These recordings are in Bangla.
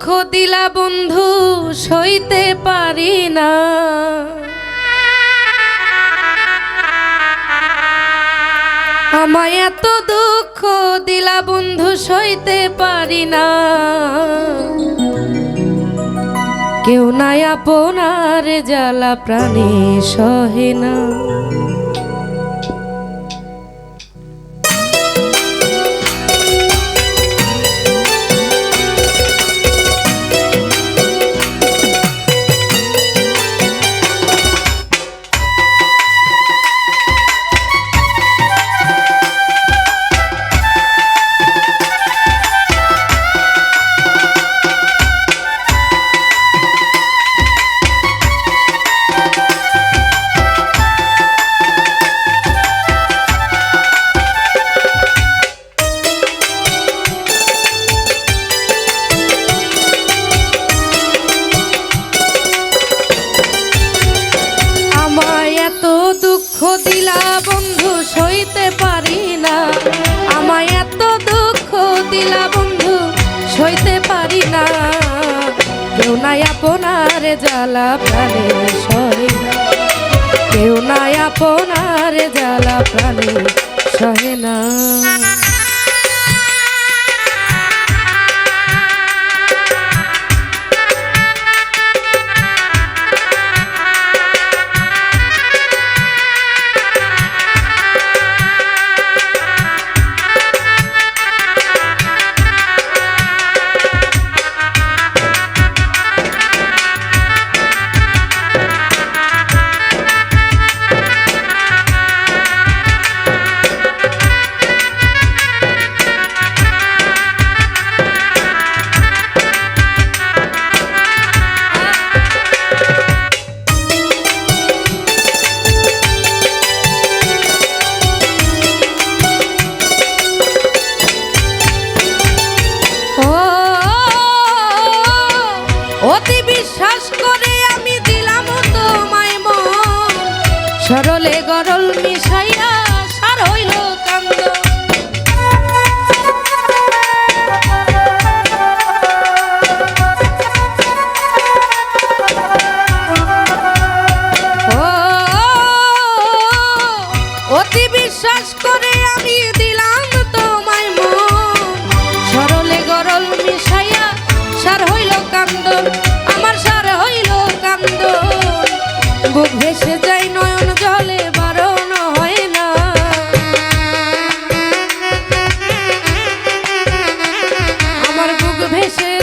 দুঃখ দিলা বন্ধু, সইতে পারি না। আমায় এত দুঃখ দিলা বন্ধু, সইতে পারি না। কেউ নাই আপনার জ্বালা, প্রাণী সহে না। কেউ নাই আপনার জ্বালা প্রাণে সহে। না কেউ নাই আপনার জ্বালা প্রাণে সহে না। বিশ্বাস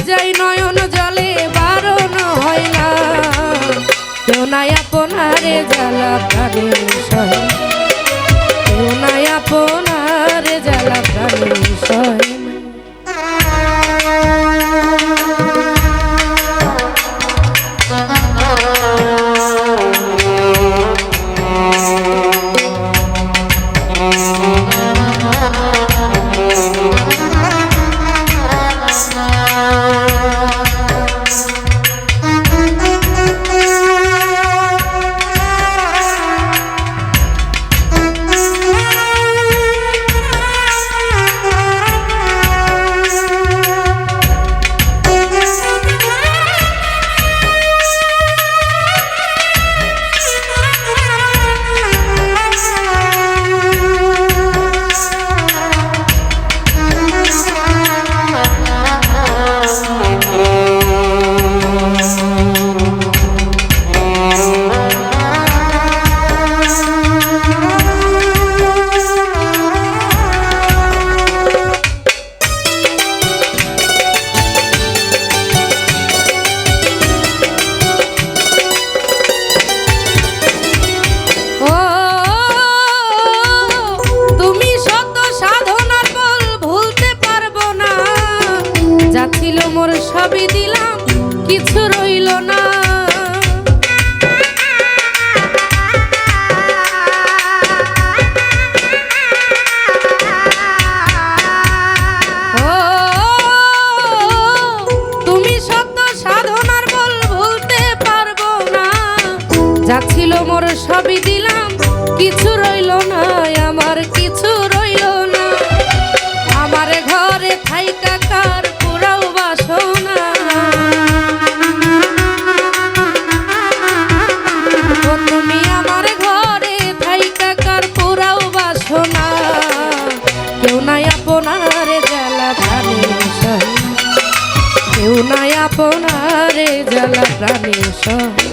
যাই নয়ন জলে বারণ হয় কেউ নাই আপনারে জ্বালা কারে কেউ নাই আপনারে জ্বালা কেউ নাই আপনার জ্বালা প্রাণী কেউ নাই আপনার জ্বালা প্রাণী সহ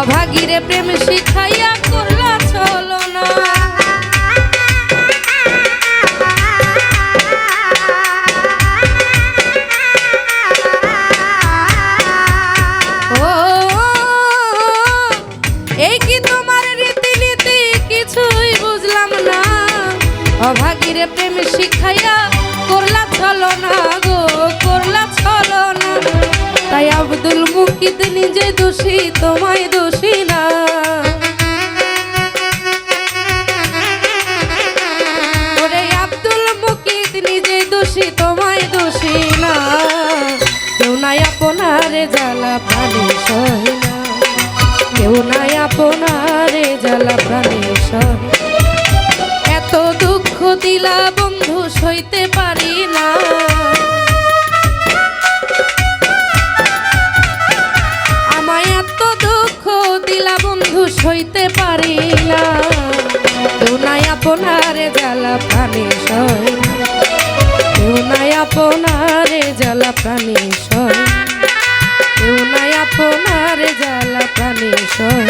অভাগীরে প্রেম শিখাইয়া করলা চলো না। কি তোমার কিছুই বুঝলাম না। প্রেম শিখাইয়া আব্দুল নিজে দোষী, তোমায় দোষী না। ওরে আব্দুল মুকিত, নিজে দোষী, তোমায় দোষী না। কেউ নাই আপনারে জ্বালা, প্রাণী সহে না। কেউ নাই জ্বালা, প্রাণী এত দুঃখ দিলা বন্ধু, সইতে পারি সইতে পারি না দুনাই আপনার আপনারে জ্বালা প্রাণী সয়। জ্বালা প্রাণী সুনাই আপনার জ্বালা প্রাণী সয়। আপনারে